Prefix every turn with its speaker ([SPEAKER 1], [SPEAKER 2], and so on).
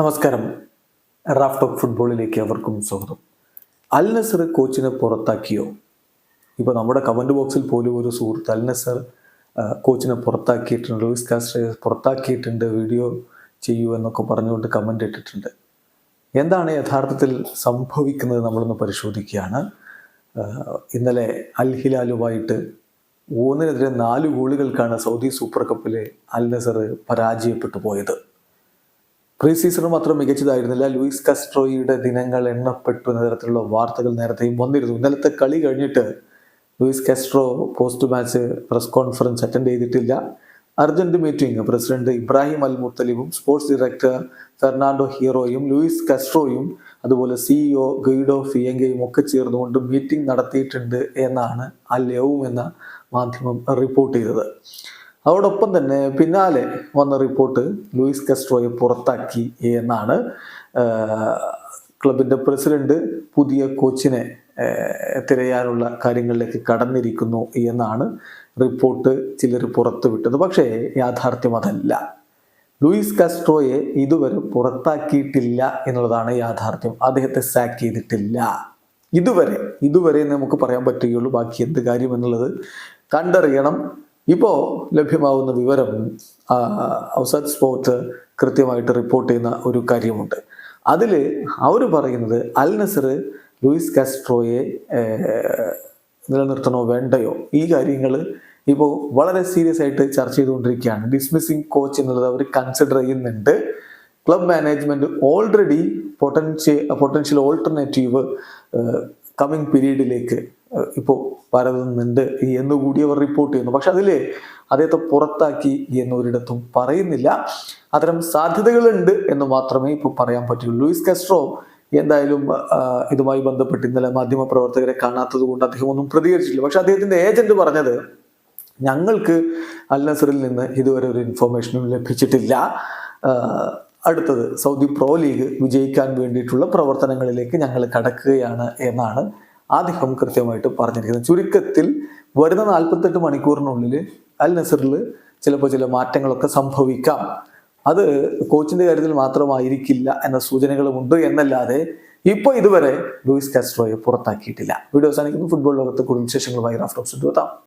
[SPEAKER 1] നമസ്കാരം. Raf talk ഫുട്ബോളിലേക്ക് അവർക്കും സ്വാഗതം. അൽ നസർ കോച്ചിനെ പുറത്താക്കിയോ? ഇപ്പോൾ നമ്മുടെ കമന്റ് ബോക്സിൽ പോലും ഒരു സുഹൃത്ത് അൽ നസർ കോച്ചിനെ പുറത്താക്കിയിട്ടുണ്ട് ലൂയിസ് കാസ്ട്രയെ പുറത്താക്കിയിട്ടുണ്ട് വീഡിയോ ചെയ്യൂ എന്നൊക്കെ പറഞ്ഞുകൊണ്ട് കമന്റ് ഇട്ടിട്ടുണ്ട്. എന്താണ് യഥാർത്ഥത്തിൽ സംഭവിക്കുന്നത് നമ്മളൊന്ന് പരിശോധിക്കുകയാണ്. ഇന്നലെ അൽ ഹിലാലുമായിട്ട് ഊന്നിനെതിരെ നാല് ഗോളുകൾക്കാണ് സൗദി സൂപ്പർ കപ്പിലെ അൽ നസർ പരാജയപ്പെട്ടു പോയത്. പ്രീ സീസൺ മാത്രം മികച്ചതായിരുന്നില്ല. ലൂയിസ് കസ്ട്രോയുടെ ദിനങ്ങൾ എണ്ണപ്പെട്ടു എന്ന തരത്തിലുള്ള വാർത്തകൾ നേരത്തെയും വന്നിരുന്നു. ഇന്നലത്തെ കളി കഴിഞ്ഞിട്ട് Luis Castro post match press conference attend ചെയ്തിട്ടില്ല. Urgent meeting president Ibrahim al മുത്തലിബും sports director Fernando ഹീറോയും ലൂയിസ് കസ്ട്രോയും അതുപോലെ സിഇഒ ഗൈഡോ ഫിയങ്കയും ഒക്കെ ചേർന്നുകൊണ്ട് മീറ്റിംഗ് നടത്തിയിട്ടുണ്ട് എന്നാണ് അൽ യവും എന്ന മാധ്യമം റിപ്പോർട്ട് ചെയ്തത്. അതോടൊപ്പം തന്നെ പിന്നാലെ വന്ന റിപ്പോർട്ട് ലൂയിസ് കസ്ട്രോയെ പുറത്താക്കി എന്നാണ് ക്ലബിന്റെ പ്രസിഡന്റ് പുതിയ കോച്ചിനെ തിരയാനുള്ള കാര്യങ്ങളിലേക്ക് കടന്നിരിക്കുന്നു എന്നാണ് റിപ്പോർട്ട് ചിലർ പുറത്തുവിട്ടത്. പക്ഷേ യാഥാർത്ഥ്യം അതല്ല. ലൂയിസ് കസ്ട്രോയെ ഇതുവരെ പുറത്താക്കിയിട്ടില്ല എന്നുള്ളതാണ് യാഥാർത്ഥ്യം. അദ്ദേഹത്തെ സാക്ക് ചെയ്തിട്ടില്ല. ഇതുവരെ ഇതുവരെ നമുക്ക് പറയാൻ പറ്റുകയുള്ളൂ ബാക്കി എന്ത് കാര്യം എന്നുള്ളത്. കണ്ടറിയണം. ഇപ്പോൾ ലഭ്യമാവുന്ന വിവരം ഔസാദ് സ്പോർട്ട് കൃത്യമായിട്ട് റിപ്പോർട്ട് ചെയ്യുന്ന ഒരു കാര്യമുണ്ട്. അതിൽ അവർ പറയുന്നത് അൽ നസർ ലൂയിസ് കാസ്ട്രോയെ നിലനിർത്തണോ വേണ്ടയോ? ഈ കാര്യങ്ങൾ ഇപ്പോൾ വളരെ സീരിയസ് ആയിട്ട് ചർച്ച ചെയ്തുകൊണ്ടിരിക്കുകയാണ്. ഡിസ്മിസിങ് കോച്ച് എന്നുള്ളത് അവർ കൺസിഡർ ചെയ്യുന്നുണ്ട്. Club management already potential potential alternative coming പീരീഡിലേക്ക് ഇപ്പോൾ പരതുന്നുണ്ട് എന്നുകൂടി അവർ റിപ്പോർട്ട് ചെയ്യുന്നു. പക്ഷെ അതിൽ അദ്ദേഹത്തെ പുറത്താക്കി എന്നൊരിടത്തും പറയുന്നില്ല. അത്തരം സാധ്യതകളുണ്ട് എന്ന് മാത്രമേ ഇപ്പോൾ പറയാൻ പറ്റുള്ളൂ. ലൂയിസ് കെസ്ട്രോ എന്തായാലും ഇതുമായി ബന്ധപ്പെട്ട് ഇന്നലെ മാധ്യമ പ്രവർത്തകരെ കാണാത്തത് കൊണ്ട് അദ്ദേഹം ഒന്നും പ്രതികരിച്ചില്ല പക്ഷെ അദ്ദേഹത്തിന്റെ ഏജന്റ് പറഞ്ഞത് ഞങ്ങൾക്ക് അൽ നസറിൽ നിന്ന് ഇതുവരെ ഒരു ഇൻഫോർമേഷനും ലഭിച്ചിട്ടില്ല. അടുത്തത് സൗദി പ്രോ ലീഗ് വിജയിക്കാൻ വേണ്ടിയിട്ടുള്ള പ്രവർത്തനങ്ങളിലേക്ക് ഞങ്ങൾ കടക്കുകയാണ് എന്നാണ് അദ്ദേഹം കൃത്യമായിട്ട് പറഞ്ഞിരിക്കുന്നത് ചുരുക്കത്തിൽ വരുന്ന നാൽപ്പത്തെട്ട് മണിക്കൂറിനുള്ളിൽ അൽ നസറിൽ ചിലപ്പോൾ ചില മാറ്റങ്ങളൊക്കെ സംഭവിക്കാം. അത് കോച്ചിന്റെ കാര്യത്തിൽ മാത്രമായിരിക്കില്ല എന്ന സൂചനകളുമുണ്ട് എന്നല്ലാതെ ഇപ്പോൾ ഇതുവരെ ലൂയിസ് കാസ്ട്രോയെ പുറത്താക്കിയിട്ടില്ല. വീഡിയോ അവസാനിക്കുന്നു. ഫുട്ബോൾ ലോകത്ത് കൂടുതൽ വിശേഷങ്ങളുമായി റാഫ്റ്റോക്സ് എത്താം.